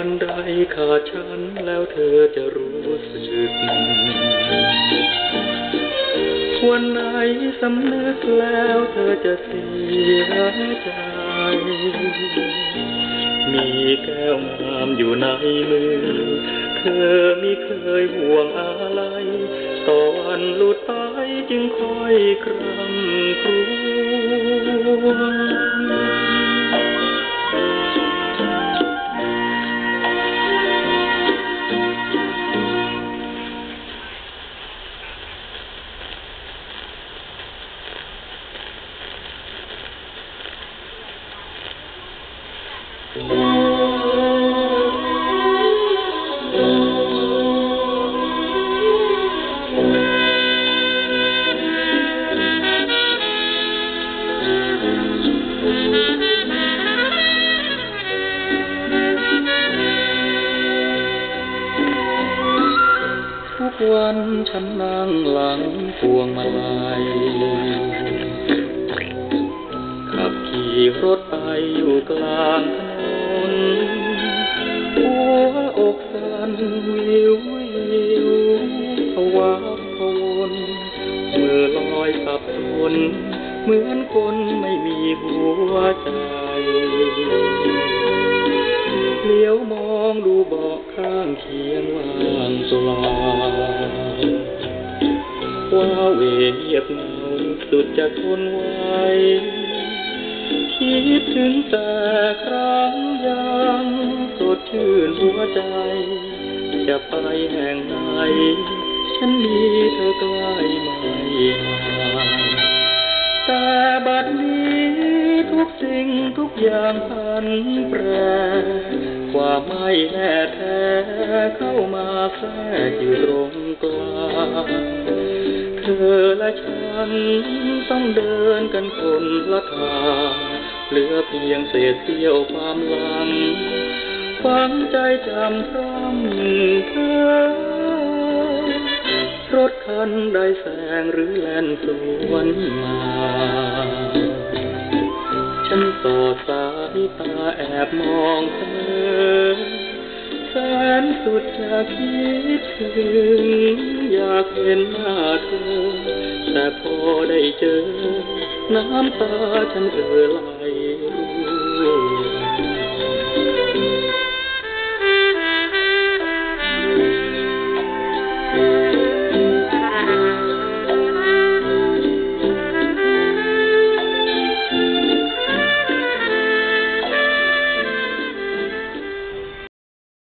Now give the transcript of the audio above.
วันใดขาดฉันแล้วเธอจะรู้สึก วันไหนสำนึกแล้วเธอจะเสียใจ มีแก้วงามอยู่ในมือ เธอไม่เคยห่วงอะไรตอวันหลุดไปจึงคอยครำครวญ วันฉันนั่งหลังพวงมาลัย ขี่รถไปอยู่กลางถนนหัวอกสั่นวิววิวภาวะพวนเมื่อลอยสับสนเหมือนคนไม่มีหัวใจเลี้ยวมองดูเบาะข้างเคียงว่างเปล่าว่าเวเงียบเงาสุดจะทนไวคิ ดถึงแต่ครั้งยังสดชื่นหัวใจ จะไปแห่งไหน ฉันมีเธอใกล้ไม่ห่างแต่บัดนี้ทุกสิ่งทุกอย่างพันแปรความไม่แน่แท้เข้ามาแทรกอยู่ตรงกลางเธอและฉันต้องเดินกันคนละทาง เหลือเพียงเศษเสี้ยวความหลังฝังใจจำพร่ำเธอรถคันใดแสงหรือแล่นสวนมา ฉันสอดสายตาแอบมองเธอแสนสุดจะคิดถึง อยากเห็นหน้าเธอ แต่พอได้เจอ น้ำตาฉันเอ่อไหล